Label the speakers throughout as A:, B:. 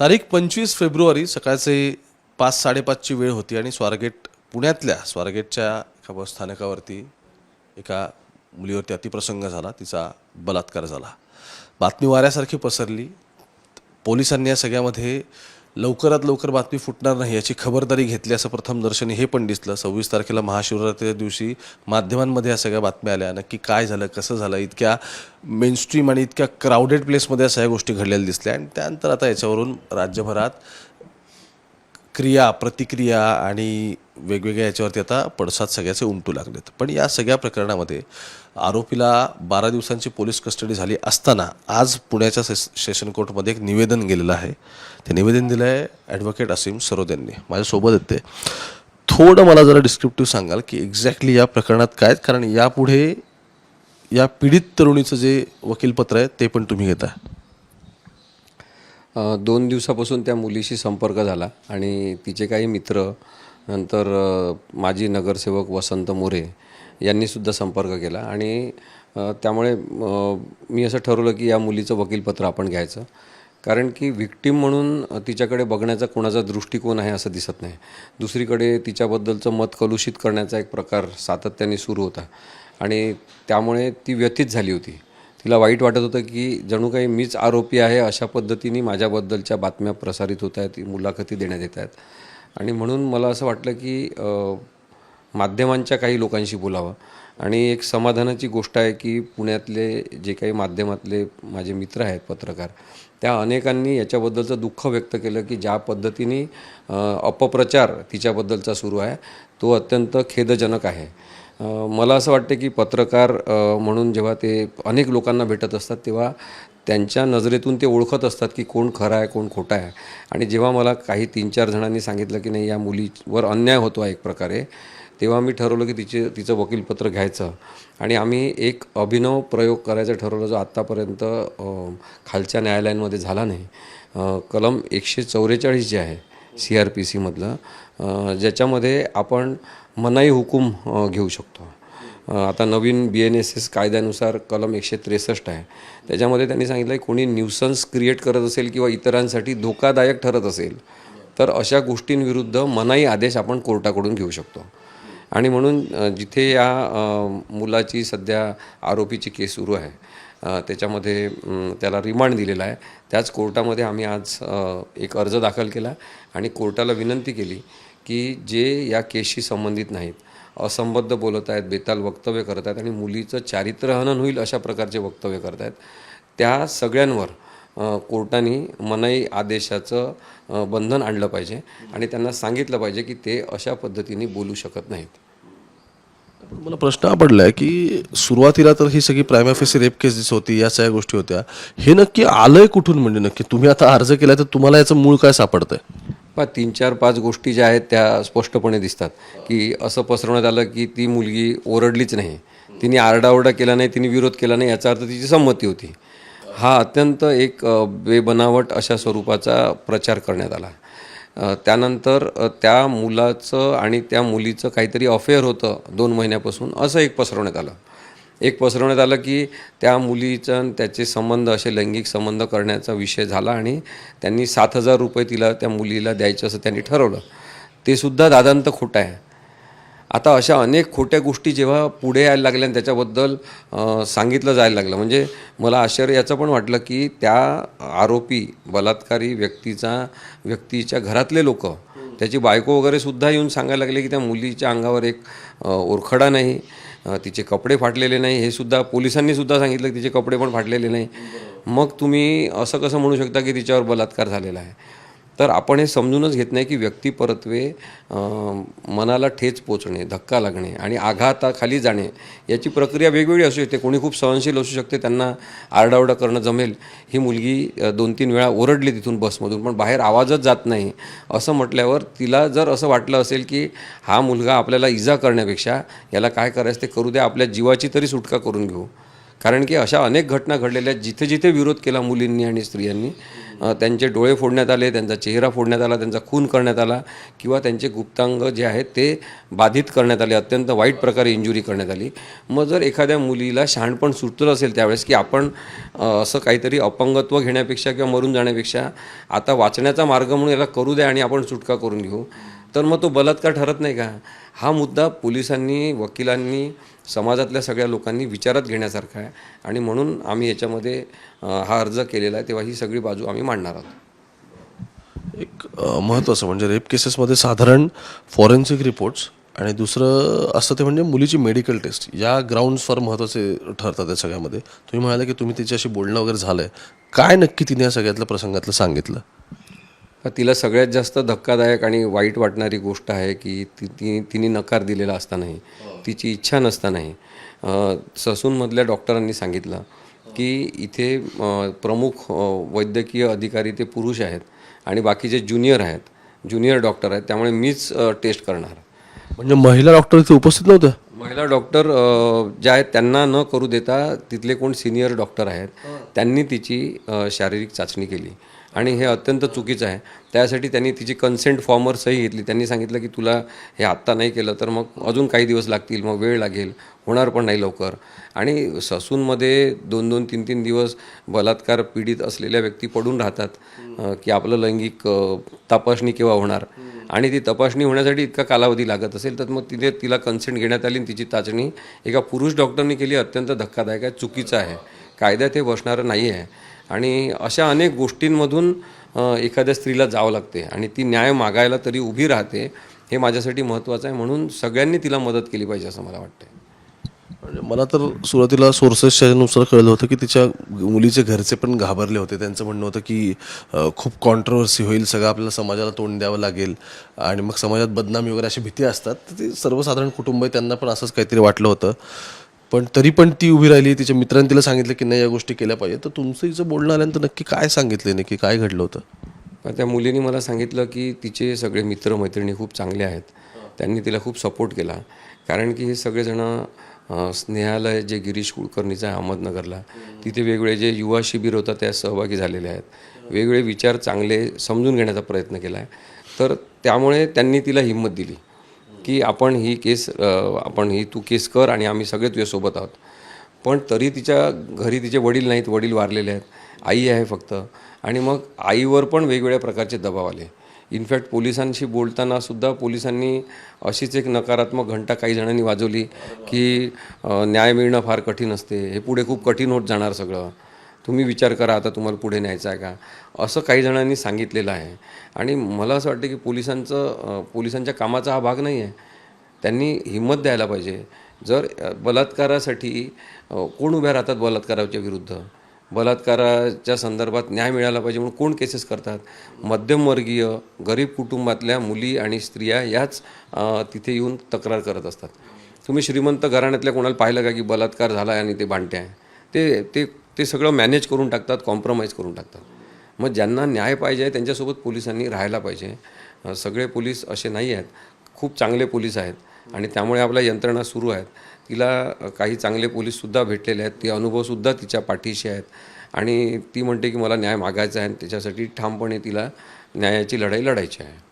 A: तारीख पंचवीस फेब्रुवारी सकाळचे पाच साडेपाचची वेळ होती आणि स्वारगेट पुण्यातल्या स्वारगेटच्या एका बसस्थानकावरती एका मुलीवरती अतिप्रसंग झाला. तिचा बलात्कार झाला. बातमी वाऱ्यासारखी पसरली. पोलिसांनी या सगळ्यामध्ये लवकरात लवकर बातमी फुटणार नाही याची खबरदारी घेतली असं प्रथम दर्शनी हे पण दिसलं. सव्वीस तारखेला महाशिवरात्रीच्या दिवशी माध्यमांमध्ये या सगळ्या बातम्या आल्या. नक्की काय झालं कसं झालं इतक्या मेनस्ट्रीम आणि इतक्या क्राऊडेड प्लेसमध्ये या सगळ्या गोष्टी घडलेल्या दिसल्या. आणि त्यानंतर आता याच्यावरून राज्यभरात क्रिया प्रतिक्रिया आणि वेगवेगळ्या याच्यावरती आता पडसाद सगळ्याचे उमटू लागलेत. पण या सगळ्या प्रकरणामध्ये आरोपीला बारा दिवसांची पोलीस कस्टडी झाली असताना आज पुण्याच्या से सेशन कोर्टमध्ये एक निवेदन गेलेलं आहे. ते निवेदन दिलं आहे ॲडव्होकेट असीम सरोद यांनी. माझ्यासोबत येते थोडं मला जरा डिस्क्रिप्टिव्ह सांगाल की एक्झॅक्टली या प्रकरणात काय आहेत? कारण यापुढे या पीडित तरुणीचं जे वकीलपत्र आहे ते पण तुम्ही घेता
B: दोन दिवसापासून त्या मुलीशी संपर्क झाला आणि तिचे काही मित्र नंतर माजी नगरसेवक वसंत मोरे यांनीसुद्धा संपर्क केला आणि त्यामुळे मी असं ठरवलं की या मुलीचं वकीलपत्र आपण घ्यायचं. कारण की व्हिक्टीम म्हणून तिच्याकडे बघण्याचा कोणाचा दृष्टिकोन आहे असं दिसत नाही. दुसरीकडे तिच्याबद्दलचं मत कलुषित करण्याचा एक प्रकार सातत्याने सुरू होता. आणि त्यामुळे ती व्यथित झाली होती. तिला वाईट वाटत होतं की जणू काही मीच आरोपी आहे अशा पद्धतीने माझ्याबद्दलच्या बातम्या प्रसारित होत आहेत मुलाखती देण्यात येत आहेत. आणि म्हणून मला असं वाटलं की माध्यमांच्या काही लोकांशी बोलावं. आणि एक समाधानाची गोष्ट आहे की पुण्यातले जे काही माध्यमातले माझे मित्र आहेत पत्रकार त्या अनेकांनी याच्याबद्दलचं दुःख व्यक्त केलं की ज्या पद्धतीने अपप्रचार तिच्याबद्दलचा सुरू आहे तो अत्यंत खेदजनक आहे. मला असं वाटतं की पत्रकार म्हणून जेव्हा ते अनेक लोकांना भेटत असतात तेव्हा त्यांच्या नजरेतून ते ओळखत असतात की कोण खरं आहे कोण खोटं आहे. आणि जेव्हा मला काही तीन चार जणांनी सांगितलं की नाही या मुलीवर अन्याय होतो आहे एक प्रकारे तेव्हा मी ठरवलं की तिचे तिचं वकीलपत्र घ्यायचं. आणि आम्ही एक अभिनव प्रयोग करायचा ठरवलं जो आत्तापर्यंत खालच्या न्यायालयांमध्ये झाला नाही. कलम एकशे चौवेचाळीस जे आहे सी आर पी सीमधलं ज्याच्यामध्ये आपण मनाई हुकूम घेऊ शकतो. आता नवीन बी एन एस एस कायद्यानुसार कलम एकशे त्रेसष्ट आहे. त्याच्यामध्ये त्यांनी सांगितलं आहे कोणी न्यूसन्स क्रिएट करत असेल किंवा इतरांसाठी धोकादायक ठरत असेल तर अशा गोष्टींविरुद्ध मनाई आदेश आपण कोर्टाकडून घेऊ शकतो. आणि म्हणून जिथे या मुलाची सध्या आरोपीची केस सुरू आहे त्याच्यामध्ये त्याला रिमांड दिलेला आहे. त्याच कोर्टामध्ये आम्ही आज एक अर्ज दाखल केला आणि कोर्टाला विनंती केली की जे या केसशी संबंधित नाहीत असंबद्ध बोलत आहेत बेताल वक्तव्य करत आहेत आणि मुलीचं चारित्र्यहनन होईल अशा प्रकारचे वक्तव्य करत आहेत त्या सगळ्यांवर कोर्टाने मनाई आदेशाचं बंधन आणलं पाहिजे आणि त्यांना सांगितलं पाहिजे की ते अशा पद्धतीने बोलू शकत नाहीत.
A: मला प्रश्न हा पडलाय की सुरुवातीला तर ही सगळी प्रायम ऑफिसची रेप केसेस होती या सगळ्या गोष्टी होत्या. हे नक्की आलंय कुठून? म्हणजे नक्की तुम्ही आता अर्ज केला तर तुम्हाला याचं मूळ काय सापडतंय?
B: पा तीन चार पाच गोष्टी ज्या आहेत त्या स्पष्टपणे दिसतात. की असं पसरवण्यात आलं की ती मुलगी ओरडलीच नाही. तिने आरडाओरडा केला नाही तिने विरोध केला नाही याचा अर्थ तिची संमती होती. हा अत्यंत एक बेबनावट अशा स्वरूपाचा प्रचार करण्यात आला. त्यानंतर त्या मुलाचं आणि त्या मुलीचं काहीतरी अफेअर होतं दोन महिन्यापासून असं एक पसरवण्यात आलं. एक पसरवण्यात आलं की त्या मुलीचं आणि त्याचे संबंध असे लैंगिक संबंध करण्याचा विषय झाला आणि त्यांनी सात हजार रुपये तिला त्या मुलीला द्यायचं असं त्यांनी ठरवलं. ते सुद्धा दादांत खोटं आहे. आता अशा अनेक खोट्या गोष्टी जेव्हा पुढे यायला लागल्या आणि त्याच्याबद्दल सांगितलं जायला लागलं. म्हणजे मला आश्चर्य याचं पण वाटलं की त्या आरोपी बलात्कारी व्यक्तीचा व्यक्तीच्या घरातले लोक त्याची बायको वगैरे सुद्धा येऊन सांगायला लागले की त्या मुलीच्या अंगावर एक ओरखडा नाही तिचे कपडे फाटलेले नाही. हे सुद्धा पोलिसांनी सुद्धा सांगितलं की तिचे कपडे पण फाटलेले नाही. मग तुम्ही असं कसं म्हणू शकता की तिच्यावर बलात्कार झालेला आहे? तर आपण हे समजूनच घेत नाही की व्यक्तिपरत्वे मनाला ठेच पोचणे धक्का लागणे आणि आघाताखाली जाणे याची प्रक्रिया वेगवेगळी असू शकते. कोणी खूप सहनशील असू शकते त्यांना आरडाओरडा करणं जमेल. ही मुलगी दोन तीन वेळा ओरडली तिथून बसमधून पण बाहेर आवाजच जात नाही. असं म्हटल्यावर तिला जर असं वाटलं असेल की हा मुलगा आपल्याला इजा करण्यापेक्षा याला काय करायचं ते करू द्या आपल्या जीवाची तरी सुटका करून घेऊ. कारण की अशा अनेक घटना घडलेल्या आहेत जिथे जिथे विरोध केला मुलींनी आणि स्त्रियांनी त्यांचे डोळे फोडण्यात आले त्यांचा चेहरा फोडण्यात आला त्यांचा खून करण्यात आला किंवा त्यांचे गुप्तांग जे आहेत ते बाधित करण्यात आले अत्यंत वाईट प्रकारे इंजुरी करण्यात आली. मग जर एखाद्या मुलीला शहाणपण सुटलं असेल त्यावेळेस की आपण असं काहीतरी अपंगत्व घेण्यापेक्षा किंवा मरून जाण्यापेक्षा आता वाचण्याचा मार्ग म्हणून याला करू द्या आणि आपण सुटका करून घेऊ तर मग तो बलात्कार ठरत नाही का? हा मुद्दा पोलिसांनी वकिलांनी समाजातल्या सगळ्या लोकांनी विचारात घेण्यासारखा आहे. आणि म्हणून आम्ही याच्यामध्ये हा अर्ज केलेला आहे तेव्हा ही सगळी बाजू आम्ही मांडणार आहोत.
A: एक महत्त्वाचं म्हणजे रेप केसेसमध्ये साधारण फॉरेन्सिक रिपोर्ट्स आणि दुसरं असतं ते म्हणजे मुलीची मेडिकल टेस्ट या ग्राउंड्स फार महत्त्वाचे ठरतात या सगळ्यामध्ये. तुम्ही म्हणाले की तुम्ही तिच्याशी बोलणं वगैरे झालं आहे काय नक्की तिने या सगळ्यातल्या प्रसंगातलं सांगितलं?
B: तिला सगळ्यात जास्त धक्कादायक आणि वाईट वाटणारी गोष्ट आहे की ती ती तिने नकार दिलेला असतानाही तिची इच्छा नसतानाही ससूनमधल्या डॉक्टरांनी सांगितलं की इथे प्रमुख वैद्यकीय अधिकारी ते पुरुष आहेत आणि बाकीचे ज्युनियर आहेत ज्युनियर डॉक्टर आहेत त्यामुळे मीच टेस्ट करणार.
A: म्हणजे महिला डॉक्टर इथे उपस्थित नव्हत्या?
B: महिला डॉक्टर ज्या आहेत त्यांना न करू देता तिथले कोण सिनियर डॉक्टर आहेत त्यांनी तिची शारीरिक चाचणी केली. आणि हे अत्यंत चुकीचं आहे. त्यासाठी त्यांनी तिची कन्सेंट फॉर्मवर सही घेतली. त्यांनी सांगितलं की तुला हे आत्ता नाही केलं तर मग अजून काही दिवस लागतील मग वेळ लागेल होणार पण नाही लवकर. आणि ससूनमध्ये दोन दोन तीन तीन दिवस बलात्कार पीडित असलेल्या व्यक्ती पडून राहतात की आपलं लैंगिक तपासणी केव्हा होणार? आणि ती तपासणी होण्यासाठी इतका कालावधी लागत असेल तर मग तिथे तिला कन्सेंट घेण्यात आली आणि तिची चाचणी एका पुरुष डॉक्टरनी केली. अत्यंत धक्कादायक आहे चुकीचं आहे. कायद्यात हे बसणारं नाही आहे आणि अशा अनेक गोष्टींमधून एखाद्या स्त्रीला जावं लागते आणि ती न्याय मागायला तरी उभी राहते हे माझ्यासाठी महत्त्वाचं आहे म्हणून सगळ्यांनी तिला मदत केली पाहिजे असं मला वाटतं
A: म्हणजे मला तर सुरुवातीला सोर्सेसच्या नुसार कळलं होतं की तिच्या मुलीचे घरचे पण घाबरले होते. त्यांचं म्हणणं होतं की खूप कॉन्ट्रोवर्सी होईल सगळं आपल्याला समाजाला तोंड द्यावं लागेल आणि मग समाजात बदनामी वगैरे अशी भीती असतात. तर ती सर्वसाधारण कुटुंब आहे त्यांना पण असंच काहीतरी वाटलं होतं. पण तरी पण ती उभी राहिली तिच्या मित्रांनी तिला सांगितलं की नाही या गोष्टी केल्या पाहिजे तर तुमचं हिचं बोलणं आल्यानंतर नक्की काय सांगितलं नक्की काय घडलं होतं?
B: त्या मुलीने मला सांगितलं की तिचे सगळे मित्र मैत्रिणी खूप चांगले आहेत. त्यांनी तिला खूप सपोर्ट केला. कारण की हे सगळेजणं स्नेहालय जे गिरीश कुलकर्णीचं आहे अहमदनगरला तिथे वेगवेगळे जे युवा शिबिर होता त्यात सहभागी झालेले आहेत. वेगवेगळे विचार चांगले समजून घेण्याचा प्रयत्न केला आहे तर त्यामुळे त्यांनी तिला हिंमत दिली. की आपण ही केस आपण ही तू केस कर आणि आम्ही सगळे तुझ्यासोबत आहोत. पण तरी तिच्या घरी तिचे वडील नाहीत वडील वारलेले आहेत. आई आहे फक्त. आणि मग आईवर पण वेगवेगळ्या प्रकारचे दबाव आले. इनफॅक्ट पोलिसांशी बोलताना सुद्धा पोलिसांनी अशीच एक नकारात्मक घंटा काही जणांनी वाजवली की न्याय मिळणं फार कठीण असते. हे पुढे खूप कठीण होत जाणार सगळं. तुम्ही विचार करा आता तुम्हाला पुढे न्यायचा आहे का? असं काही जणांनी सांगितलेलं आहे. आणि मला असं वाटतं की पोलिसांचं पोलिसांच्या कामाचा हा भाग नाही आहे त्यांनी हिंमत द्यायला पाहिजे. जर बलात्कारासाठी कोण उभ्या राहतात बलात्काराच्या विरुद्ध? बलात्काराच्या संदर्भात न्याय मिळाला पाहिजे म्हणून कोण केसेस करतात? मध्यमवर्गीय गरीब कुटुंबातल्या मुली आणि स्त्रिया याच तिथे येऊन तक्रार करत असतात. तुम्ही श्रीमंत घराण्यातल्या कोणाला पाहिलं का की बलात्कार झाला आहे आणि ते भांडते आहे? ते ते ते सगळं मॅनेज करून टाकतात कॉम्प्रोमाइज करून टाकतात. मग ज्यांना न्याय पाहिजे आहे त्यांच्यासोबत पोलिसांनी राहायला पाहिजे. सगळे पोलीस असे नाही आहेत. खूप चांगले पोलीस आहेत. आणि त्यामुळे आपल्या यंत्रणा सुरू आहेत. तिला काही चांगले पोलीससुद्धा भेटलेले आहेत. ते अनुभवसुद्धा तिच्या पाठीशी आहेत. आणि ती म्हणते की मला न्याय मागायचा आहे आणि त्याच्यासाठी ठामपणे तिला न्यायाची लढाई लढायची आहे.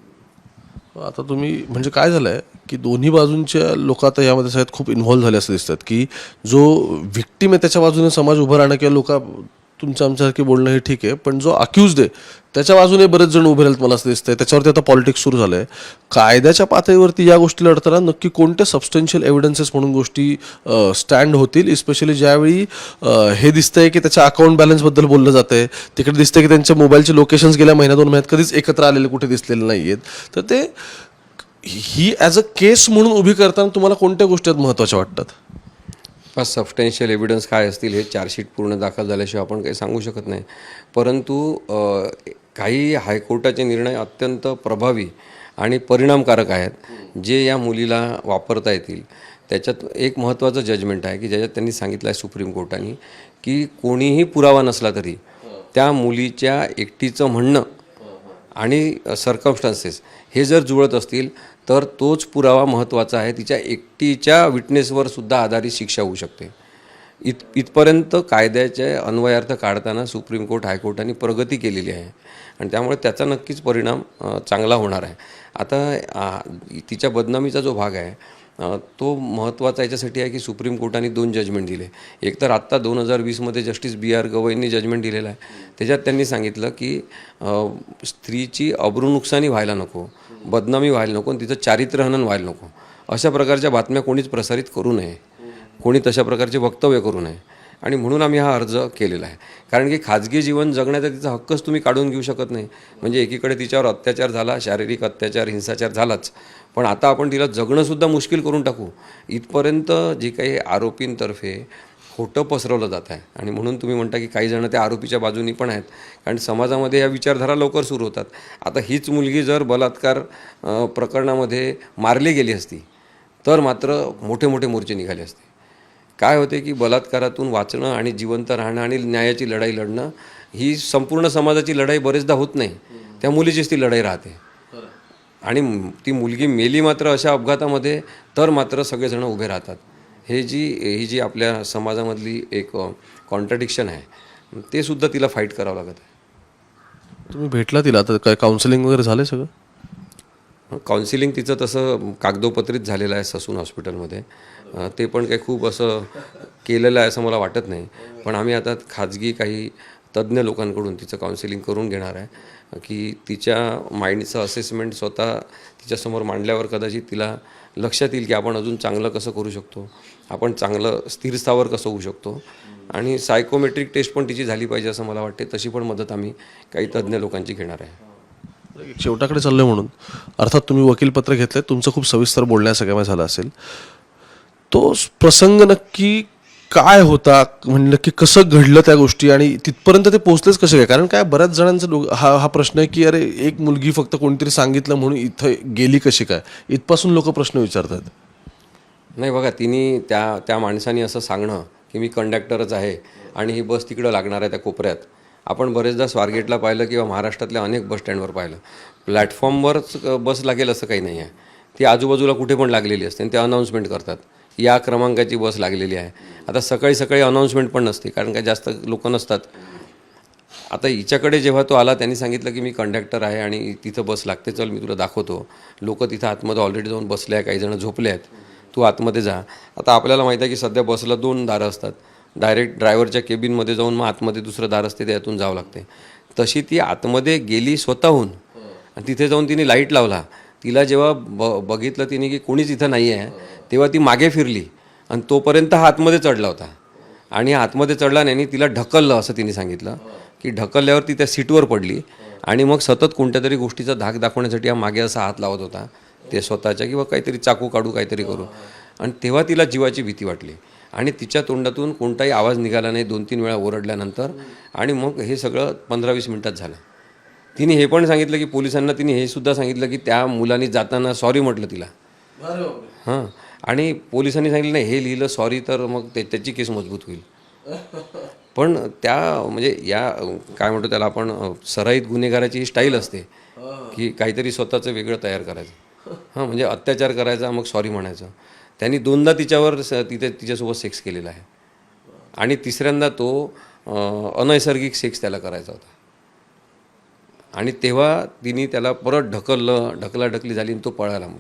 A: आता तुम्ही म्हणजे काय झालं आहे की दोन्ही बाजूंच्या लोक आता यामध्ये सगळ्यात खूप इन्व्हॉल्व्ह झाले असं दिसतात की जो व्हिक्टीम आहे त्याच्या बाजूने समाज उभं राहणं किंवा लोक तुमच्या आमच्यासारखे बोलणं हे ठीक आहे पण जो अक्युज आहे त्याच्या बाजूने बरेच जण उभे राहिलेत मला असं दिसतंय. त्याच्यावरती आता पॉलिटिक्स सुरू झालं आहे कायद्याच्या पातळीवरती या गोष्टी लढताना नक्की कोणत्या सबस्टन्शियल एव्हिडन्सेस म्हणून गोष्टी स्टँड होतील? इस्पेशली ज्यावेळी हे दिसतंय की त्याच्या अकाउंट बॅलन्सबद्दल बोललं जातंय. तिकडे दिसतंय की त्यांच्या मोबाईलचे लोकेशन्स गेल्या महिन्या दोन महिन्यात कधीच एकत्र आलेले कुठे दिसलेले नाही आहेत तर ते ही ॲज अ केस म्हणून उभी करताना तुम्हाला कोणत्या गोष्टी आहेत महत्त्वाच्या वाटतात?
B: बस सबस्टॅन्शियल एव्हिडन्स काय असतील हे चार्जशीट पूर्ण दाखल झाल्याशिवाय आपण काही सांगू शकत नाही. परंतु काही हायकोर्टाचे निर्णय अत्यंत प्रभावी आणि परिणामकारक आहेत जे या मुलीला वापरता येतील. त्याच्यात एक महत्त्वाचं जजमेंट आहे की ज्याच्यात त्यांनी सांगितलं आहे सुप्रीम कोर्टाने की कोणीही पुरावा नसला तरी त्या मुलीच्या एकटीचं म्हणणं आणि सर्कमस्टान्सेस हे जर जुळत असतील तर तोच पुरावा महत्त्वाचा आहे. तिच्या एकटीच्या विटनेसवर सुद्धा आधारित शिक्षा होऊ शकते. इत इथपर्यंत कायद्याचे अन्वयार्थ काढताना सुप्रीम कोर्ट हायकोर्टाने प्रगती केलेली आहे. आणि त्यामुळे त्याचा नक्कीच परिणाम चांगला होणार आहे. आता तिच्या बदनामीचा जो भाग आहे तो महत्त्वाचा याच्यासाठी आहे की सुप्रीम कोर्टाने दोन जजमेंट दिले. एक तर आत्ता दोन हजार वीसमध्ये जस्टिस बी आर गवईंनी जजमेंट दिलेलं आहे. त्याच्यात त्यांनी सांगितलं की स्त्रीची अब्रू नुकसानी व्हायला नको. बदनामी व्हायला नको आणि तिचं चारित्र्यहनन व्हायला नको. अशा प्रकारच्या बातम्या कोणीच प्रसारित करू नये. कोणी तशा प्रकारचे वक्तव्य करू नये. आणि म्हणून आम्ही हा अर्ज केलेला आहे. कारण की खाजगी जीवन जगण्याचा तिचा हक्कच तुम्ही काढून घेऊ शकत नाही. म्हणजे एकीकडे तिच्यावर अत्याचार झाला शारीरिक अत्याचार हिंसाचार झालाच. पण आता आपण तिला जगणंसुद्धा मुश्किल करून टाकू. इथपर्यंत जी काही आरोपींतर्फे खोटं पसरवलं जात आहे. आणि म्हणून तुम्ही म्हणता की काही जण त्या आरोपीच्या बाजूनी पण आहेत. कारण समाजामध्ये या विचारधारा लवकर सुरू होतात. आता हीच मुलगी जर बलात्कार प्रकरणामध्ये मारली गेली असती तर मात्र मोठे मोठे मोर्चे निघाले असते. काय होते की बलात्कारातून वाचणं आणि जिवंत राहणं आणि न्यायाची लढाई लढणं ही संपूर्ण समाजाची लढाई बरेचदा होत नाही. त्या मुलीचीच ती लढाई राहते. आणि ती मुलगी मेली मात्र अशा अपघातामध्ये तर मात्र सगळेजण उभे राहतात. हे जी ही जी आपल्या समाजामधली एक कॉन्ट्रडिक्शन आहे ते सुद्धा तिला फाईट करावं लागत आहे.
A: तुम्ही भेटला तिला? आता काय काउन्सिलिंग वगैरे झालं सगळं?
B: काउन्सिलिंग तिचं तसं कागदोपत्रित झालेलं आहे ससून हॉस्पिटलमध्ये. ते पण काही खूप असं केलेलं आहे असं मला वाटत नाही. पण आम्ही आता खाजगी काही तज्ज्ञ लोकांकडून तिचं काउन्सिलिंग करून घेणार आहे. की तिच्या माइंडचं असेसमेंट स्वतः तिच्यासमोर मांडल्यावर कदाचित तिला लक्षात येईल की आपण अजून चांगलं कसं करू शकतो. आपण चांगलं स्थिरस्थावर कसं होऊ शकतो. आणि सायकोमेट्रिक टेस्ट पण तिची झाली पाहिजे असं मला वाटते. तशी पण मदत आम्ही काही तज्ज्ञ लोकांची घेणार आहे.
A: शेवटाकडे शेवटाकडे आहे म्हणून. अर्थात तुम्ही वकीलपत्र घेतलं तुमचं खूप सविस्तर बोलण्या सगळ्यामध्ये झालं असेल. तो प्रसंग नक्की काय होता? म्हणलं की कसं घडलं त्या गोष्टी आणि तिथपर्यंत ते पोहोचलेच कसे काय? कारण काय बऱ्याच जणांचा हा हा प्रश्न आहे की अरे एक मुलगी फक्त कोणीतरी सांगितलं म्हणून इथं गेली कशी काय? इथपासून लोक प्रश्न विचारतात.
B: नाही बघा तिने त्या त्या माणसाने असं सांगणं की मी कंडक्टरच आहे आणि ही बस तिकडं लागणार आहे त्या कोपऱ्यात. आपण बरेचदा स्वारगेटला पाहिलं किंवा महाराष्ट्रातल्या अनेक बस स्टँडवर पाहिलं. प्लॅटफॉर्मवरच बस लागेल असं काही नाही आहे ती आजूबाजूला कुठे पण लागलेली असते आणि ते अनाऊन्समेंट करतात. या क्रमांकाची बस लागलेली आहे. आता सकाळी सकाळी अनाऊन्समेंट पण नसते कारण काय जास्त लोक नसतात. आता हिच्याकडे जेव्हा तो आला त्यांनी सांगितलं की मी कंडक्टर आहे आणि तिथं बस लागते. चल मी तुला दाखवतो. लोक तिथं आतमध्ये ऑलरेडी जाऊन बसले आहे काही जण झोपले आहेत. तू आतमध्ये जा. आता आपल्याला माहीत आहे की सध्या बसला दोन दारं असतात. डायरेक्ट ड्रायव्हरच्या केबिनमध्ये जाऊन मग आतमध्ये दुसरं दार असते त्यातून जावं लागते. तशी ती आतमध्ये गेली स्वतःहून. आणि तिथे जाऊन तिने लाइट लावला. तिला जेव्हा ब बघितलं तिने की कोणीच इथं नाही आहे तेव्हा ती मागे फिरली आणि तोपर्यंत हा आतमध्ये चढला होता. आणि आतमध्ये चढला नाही आणि तिला ढकललं असं तिने सांगितलं की ढकलल्यावर ती त्या सीटवर पडली आणि मग सतत कोणत्या तरी गोष्टीचा धाक दाखवण्यासाठी हा मागे असा हात लावत होता ते स्वतःच्या किंवा काहीतरी चाकू काढू काहीतरी करू. आणि तेव्हा तिला जीवाची भीती वाटली आणि तिच्या तोंडातून कोणताही आवाज निघाला नाही दोन तीन वेळा ओरडल्यानंतर आणि मग हे सगळं पंधरा वीस मिनिटात झालं. तिने हे पण सांगितलं की पोलिसांना तिने हे सुद्धा सांगितलं की त्या मुलांनी जाताना सॉरी म्हटलं तिला. हां. आणि पोलिसांनी सांगितलं नाही हे लिहिलं सॉरी तर मग ते त्याची केस मजबूत होईल. पण त्या म्हणजे या काय म्हणतो त्याला आपण सराईत गुन्हेगाराची ही स्टाईल असते की काहीतरी स्वतःचं वेगळं तयार करायचं. हां म्हणजे अत्याचार करायचा मग सॉरी म्हणायचं. त्यांनी दोनदा तिच्यावर स- तिथे तिच्यासोबत सेक्स केलेला आहे. आणि तिसऱ्यांदा तो अनैसर्गिक सेक्स त्याला करायचा होता. आणि तेव्हा तिने त्याला परत ढकललं ढकलाढकली झाली आणि तो पळाला मग.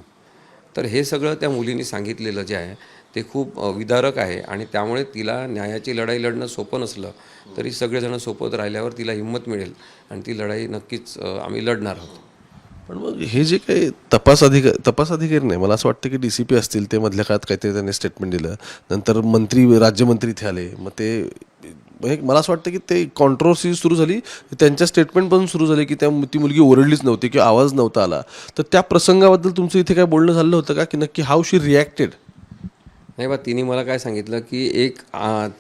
B: तर हे सगळं त्या मुलीने सांगितलेलं जे आहे ते खूप विदारक आहे आणि त्यामुळे तिला न्यायाची लढाई लढणं सोपं नसलं तरी सगळेजण सोपत राहिल्यावर तिला हिंमत मिळेल आणि ती लढाई नक्कीच आम्ही लढणार आहोत.
A: पण मग हे जे काही तपास अधिकारी तपास अधिकारी नाही मला असं वाटतं की डी सी पी असतील ते मधल्या काळात काहीतरी त्यांनी स्टेटमेंट दिलं. नंतर मंत्री राज्यमंत्री इथे आले मग ते हे मला असं वाटतं की ते कॉन्ट्रोवर्सी सुरू झाली त्यांच्या स्टेटमेंट पण सुरू झाली की त्या ती मुलगी ओरडलीच नव्हती किंवा आवाज नव्हता आला. तर त्या प्रसंगाबद्दल तुमचं इथे काय बोलणं झालं होतं का? की नक्की हाऊ शी रिॲक्टेड
B: नाही बा तिने मला काय सांगितलं की एक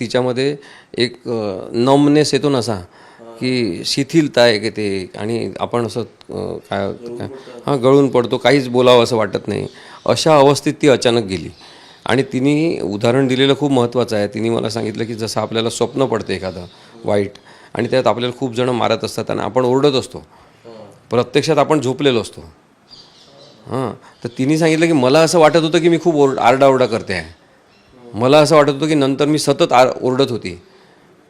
B: तिच्यामध्ये एक नमनेस येतो ना असा की शिथिलता आहे की ते आणि आपण असं काय हां गळून पडतो काहीच बोलावं असं वाटत नाही. अशा अवस्थेत ती अचानक गेली. आणि तिने उदाहरण दिलेलं खूप महत्त्वाचं आहे. तिने मला सांगितलं की जसं आपल्याला स्वप्न पडतं एखादं वाईट आणि त्यात आपल्याला खूप जणं मारत असतात आणि आपण ओरडत असतो. प्रत्यक्षात आपण झोपलेलो असतो. हां. तर तिने सांगितलं की मला असं वाटत होतं की मी खूप ओर आरडाओरडा करते आहे. मला असं वाटत होतं की नंतर मी सतत आर ओरडत होती.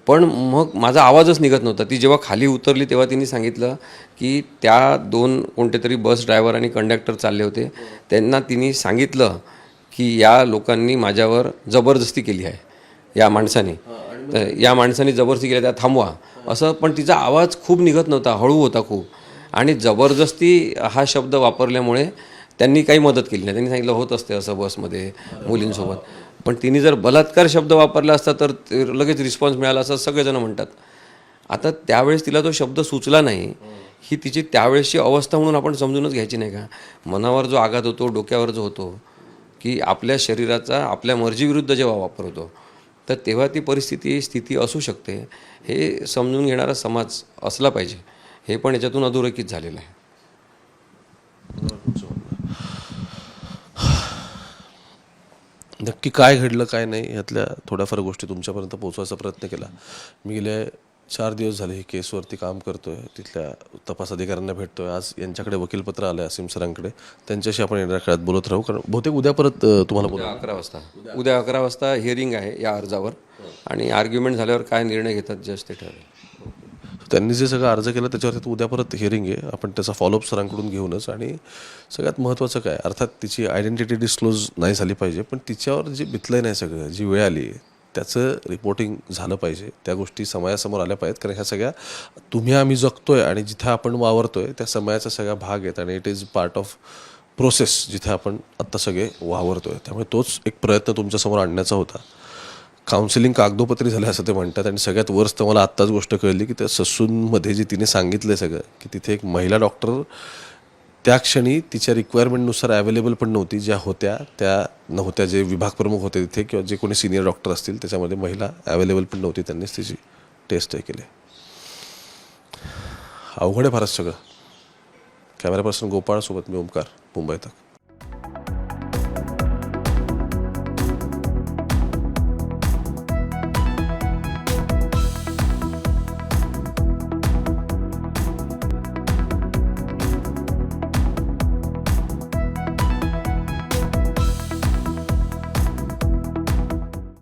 B: पण मग माझा आवाजच निघत नव्हता. ती जेव्हा खाली उतरली तेव्हा तिने सांगितलं की त्या दोन कोणते तरी बस ड्रायव्हर आणि कंडक्टर चालले होते. त्यांना तिने सांगितलं की या लोकांनी माझ्यावर जबरदस्ती केली आहे या माणसाने. तर या माणसाने जबरदस्ती केली त्या थांबवा. असं पण तिचा आवाज खूप निघत नव्हता हळू होता खूप. आणि जबरदस्ती हा शब्द वापरल्यामुळे त्यांनी काही मदत केली नाही. त्यांनी सांगितलं होत असते असं बसमध्ये मुलींसोबत. पण तिने जर बलात्कार शब्द वापरला असता तर लगेच रिस्पॉन्स मिळाला असं सगळेजण म्हणतात. आता त्यावेळेस तिला तो शब्द सुचला नाही. ही तिची त्यावेळेसची अवस्था म्हणून आपण समजूनच घ्यायची नाही का? मनावर जो आघात होतो डोक्यावर जो होतो की आपल्या शरीराचा आपल्या मर्जीविरुद्ध जेव्हा वापर होतो तर तेव्हा ती परिस्थिती स्थिती असू शकते. हे समजून घेणारा समाज असला पाहिजे. हे पण याच्यातून अधोरेखित झालेलं आहे.
A: नक्की काय घडलं काय नाही यातल्या थोड्याफार गोष्टी तुमच्यापर्यंत पोहोचवायचा प्रयत्न केला. मी गेल्या चार दिवस झाले ही केसवरती काम करतोय तिथल्या तपास अधिकाऱ्यांना भेटतोय. आज यांच्याकडे वकीलपत्र आलं आहे असीम सरांकडे. त्यांच्याशी आपण येणाऱ्या काळात बोलत राहू. कारण बहुतेक उद्या परत तुम्हाला बोला.
B: अकरा वाजता. उद्या अकरा वाजता हिअरिंग आहे या अर्जावर. आणि आर्ग्युमेंट झाल्यावर काय निर्णय घेतात जज ते ठरेल
A: त्यांनी जे सगळं अर्ज केला त्याच्यावरती उद्या परत हिअरिंग आहे. आपण त्याचा फॉलोअप सरांकडून घेऊनच. आणि सगळ्यात महत्त्वाचं काय अर्थात तिची आयडेंटिटी डिस्क्लोज नाही झाली पाहिजे. पण तिच्यावर जे बितलंय नाही सगळं जी वेळ आली त्याचं रिपोर्टिंग झालं पाहिजे. त्या गोष्टी समाजासमोर आल्या पाहिजेत. कारण ह्या सगळ्या तुम्ही आम्ही जगतोय आणि जिथे आपण वावरतोय त्या समाजाचा सगळा भाग आहेत आणि it is part of process जिथे आपण आत्ता सगळे वावरतोय. त्यामुळे तोच एक प्रयत्न तुमच्यासमोर आणण्याचा होता. काउन्सिलिंग कागदोपत्री झालं असं ते म्हणतात आणि सगळ्यात वर्स्ट मला आत्ताच गोष्ट कळली की त्या ससूनमध्ये जे तिने सांगितलं सगळं की तिथे एक महिला डॉक्टर त्या क्षणी तिच्या रिक्वायरमेंटनुसार अवेलेबल पण नव्हती. ज्या होत्या त्या नव्हत्या. जे विभाग प्रमुख होते तिथे किंवा जे कोणी सिनियर डॉक्टर असतील त्याच्यामध्ये महिला अवेलेबल पण नव्हती. त्यांनीच तिची टेस्ट हे केली. अवघड आहे फारच सगळं. कॅमेरा पर्सन गोपाळसोबत मी ओमकार मुंबई तक